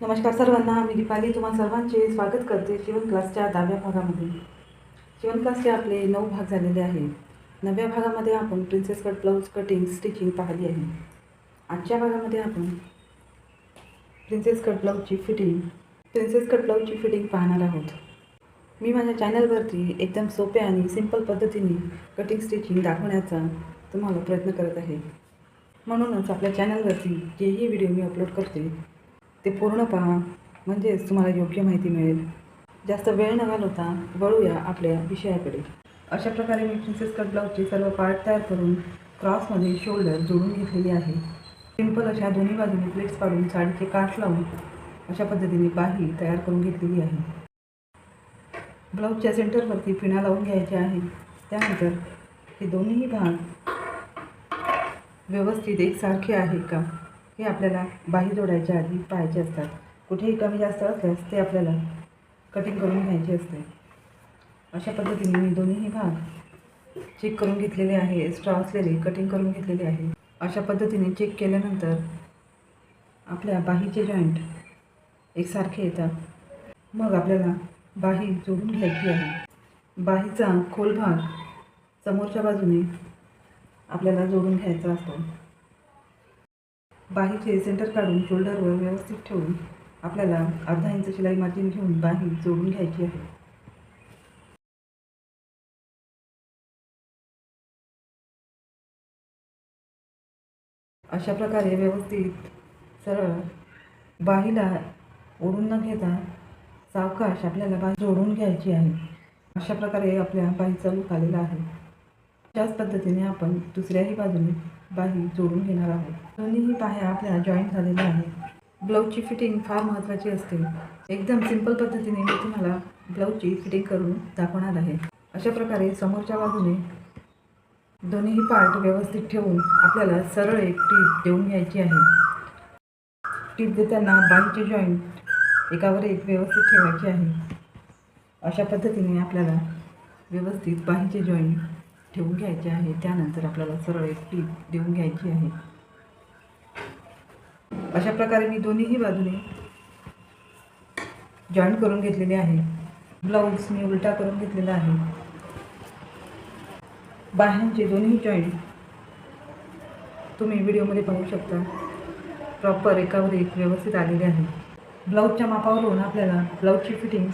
नमस्कार सर्वांना मी दीपाली. तुम्हा सर्वांचे स्वागत करते शिवण क्लासच्या दहाव्या भागामध्ये. शिवण क्लासचे आपले नऊ भाग झालेले आहेत. नवव्या भागामध्ये आपण princess cut blouse cutting stitching पाहिली आहे. आजच्या भागामध्ये आपण प्रिन्सेस कट ब्लाऊजची फिटिंग प्रिन्सेस कट ब्लाऊजची फिटिंग पाहणार आहोत. मी माझ्या चॅनलवरती एकदम सोप्या आणि सिंपल पद्धतीने कटिंग स्टिचिंग दाखवण्याचा तुम्हाला प्रयत्न करत आहे. म्हणूनच आपल्या चॅनलवरती जेही व्हिडिओ मी अपलोड करते ते पूर्ण पहा. म्हणजेच तुम्हाला योग्य माहिती मिळेल. जास्त वेळ न घालवता वळूया आपल्या विषयाकडे. अशा प्रकारे मी प्रिन्सेस कट ब्लाऊजचे सर्व पार्ट तयार करून क्रॉसमध्ये शोल्डर जोडून घेतलेली आहे. सिंपल अशा दोन्ही बाजूने प्लेट्स पाडून साडीचे काठ लावून अशा पद्धतीने बाही तयार करून घेतलेली आहे. ब्लाऊजच्या सेंटरवरती पिणा लावून घ्यायचे आहे. त्यानंतर हे दोन्ही भाग व्यवस्थित एकसारखे आहे का? हे आपल्याला बाही जोडायच्या आधी पाहायचे असतात. कुठेही कमी जास्त असल्यास ते आपल्याला कटिंग करून घ्यायचे असते. अशा पद्धतीने मी दोन्हीही भाग चेक करून घेतलेले आहे एक्स्ट्रा असलेले कटिंग करून घेतलेले आहे. अशा पद्धतीने चेक केल्यानंतर आपल्या बाहीचे जॉईंट एकसारखे येतात. मग आपल्याला बाही जोडून घ्यायची आहे. बाहीचा खोल भाग समोरच्या बाजूने आपल्याला जोडून घ्यायचा असतो. बाहीचे सेंटर काढून शोल्डरवर व्यवस्थित ठेवून आपल्याला अर्धा इंच शिलाई मार्जिन घेऊन बाही जोडून घ्यायची आहे. अशा प्रकारे व्यवस्थित सरळ बाहीला ओढून न घेता सावकाश आपल्याला बाही जोडून घ्यायची आहे. अशा प्रकारे आपल्या बाहीचा लूक आलेला आहे. त्याच पद्धतीने आपण दुसऱ्याही बाजूने बाही जोडून घेणार आहोत. दोन्हीही बाह्या आपल्या जॉईंट झालेल्या आहेत. ब्लाऊजची फिटिंग फार महत्त्वाची असते. एकदम सिंपल पद्धतीने मी तुम्हाला ब्लाऊजची फिटिंग करून दाखवणार आहे. अशा प्रकारे समोरच्या बाजूने दोन्हीही पार्ट व्यवस्थित ठेवून आपल्याला सरळ एक टीप देऊन घ्यायची आहे. टीप देताना बाहीचे जॉईंट एकावर एक व्यवस्थित ठेवायचे आहे. अशा पद्धतीने आपल्याला व्यवस्थित बाहीचे जॉईंट ठेवून घ्यायचे आहे. त्यानंतर आपल्याला सरळ एक टीप देऊन घ्यायची आहे. अशा प्रकारे मी दोन्हीही बाजूने जॉईंट करून घेतलेले आहे. ब्लाऊज मी उलटा करून घेतलेला आहे. बाह्यांचे दोन्ही जॉईंट तुम्ही व्हिडिओमध्ये पाहू शकता. प्रॉपर एकावर एक व्यवस्थित आलेले आहे. ब्लाऊजच्या मापावरून आपल्याला ब्लाऊजची फिटिंग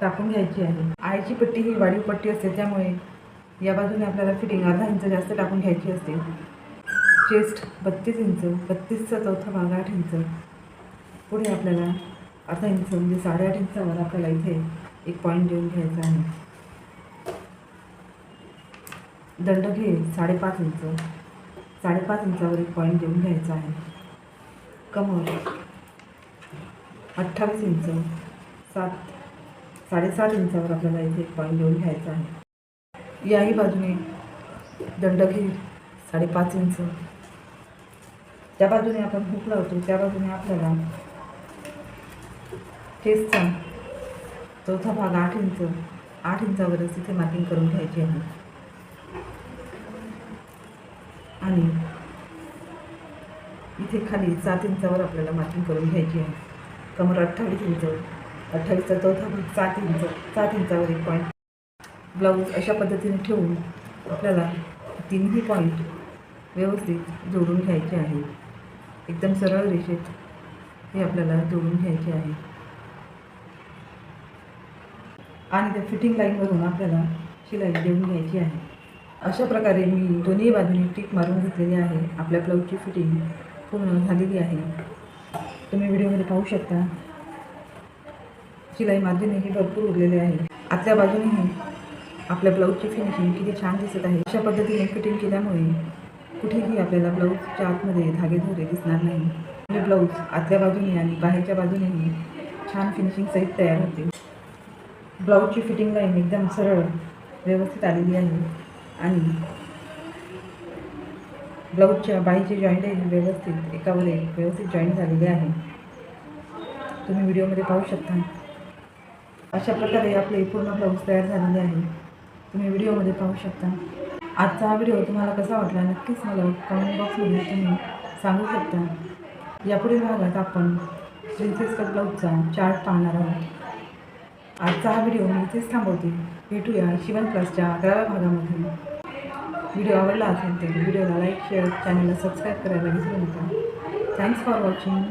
टाकून घ्यायची आहे. आईची पट्टी ही वाढीव पट्टी असते त्यामुळे या बाजूने आपल्याला फिटिंग अर्धा इंच जास्त टाकून घ्यायची असते. चेस्ट बत्तीस इंच बत्तीसचा चौथा भाग आठ इंच पुढे आपल्याला अर्धा इंच म्हणजे साडेआठ इंचावर आपल्याला इथे एक पॉईंट देऊन घ्यायचा आहे. दंड घे साडेपाच इंच साडेपाच इंचावर एक पॉईंट देऊन घ्यायचा आहे. कमर अठ्ठावीस इंच सात साडेसात इंचावर आपल्याला इथे एक पॉईंट देऊन घ्यायचा आहे. याही बाजूने दंड साडेपाच इंच. त्या बाजूने आपण हुक लावतो त्या बाजूने आपल्याला केसचा चौथा भाग आठ इंच. आठ इंचावरच तिथे मार्किंग करून घ्यायची आहे. आणि इथे खाली सात इंचावर आपल्याला मार्किंग करून घ्यायची आहे. कमर अठ्ठावीस इंच. अठ्ठावीसचा चौथा भाग सात इंच. सात इंचावर एक पॉईंट ब्लाऊज अशा पद्धतीने ठेवून आपल्याला तिन्ही पॉईंट व्यवस्थित जोडून घ्यायचे आहे. एकदम सरळ रेषेत हे आपल्याला जोडून घ्यायचे आहे. आणि त्या फिटिंग लाईनवरून आपल्याला शिलाई देऊन घ्यायची आहे. अशा प्रकारे मी दोन्ही बाजूंनी टीक मारून घेतलेली आहे. आपल्या ब्लाऊजची फिटिंग पूर्ण झालेली आहे. तुम्ही व्हिडिओमध्ये पाहू शकता. शिलाई मार्जिनही भरपूर उरलेले आहे. आतल्या बाजूनेही आपल्या ब्लाऊजची फिनिशिंग किती छान दिसत आहे. अशा पद्धतीने फिटिंग केल्यामुळे कुठेही आपल्याला ब्लाऊजच्या आतमध्ये धागेधोरे दिसणार नाही. म्हणजे ब्लाऊज आतल्या बाजूने आणि बाहेरच्या बाजूनेही छान फिनिशिंग सहित तयार होते. ब्लाऊजची फिटिंग लाईन एकदम सरळ व्यवस्थित आलेली आहे. आणि ब्लाऊजच्या जॉईंट आहे व्यवस्थित एकावर एक व्यवस्थित जॉईंट झालेले आहे. तुम्ही व्हिडिओमध्ये पाहू शकता. अशा प्रकारे आपले पूर्ण ब्लाऊज तयार झालेले आहे. तुम्ही व्हिडिओमध्ये पाहू शकता. आजचा हा व्हिडिओ तुम्हाला कसा वाटला नक्कीच मला कमेंट बॉक्समध्ये तुम्ही सांगू शकता. यापुढील भागात आपण प्रिन्सेस कट ब्लाऊजचा चार्ट पाहणार आहोत. आजचा हा व्हिडिओ मी इथेच थांबवते. भेटूया शिवन क्लासच्या अकराव्या भागामध्ये व्हिडिओ आवडला असेल तर व्हिडिओला लाईक शेअर चॅनलला सबस्क्राईब करायला विसरू नका. Thanks for watching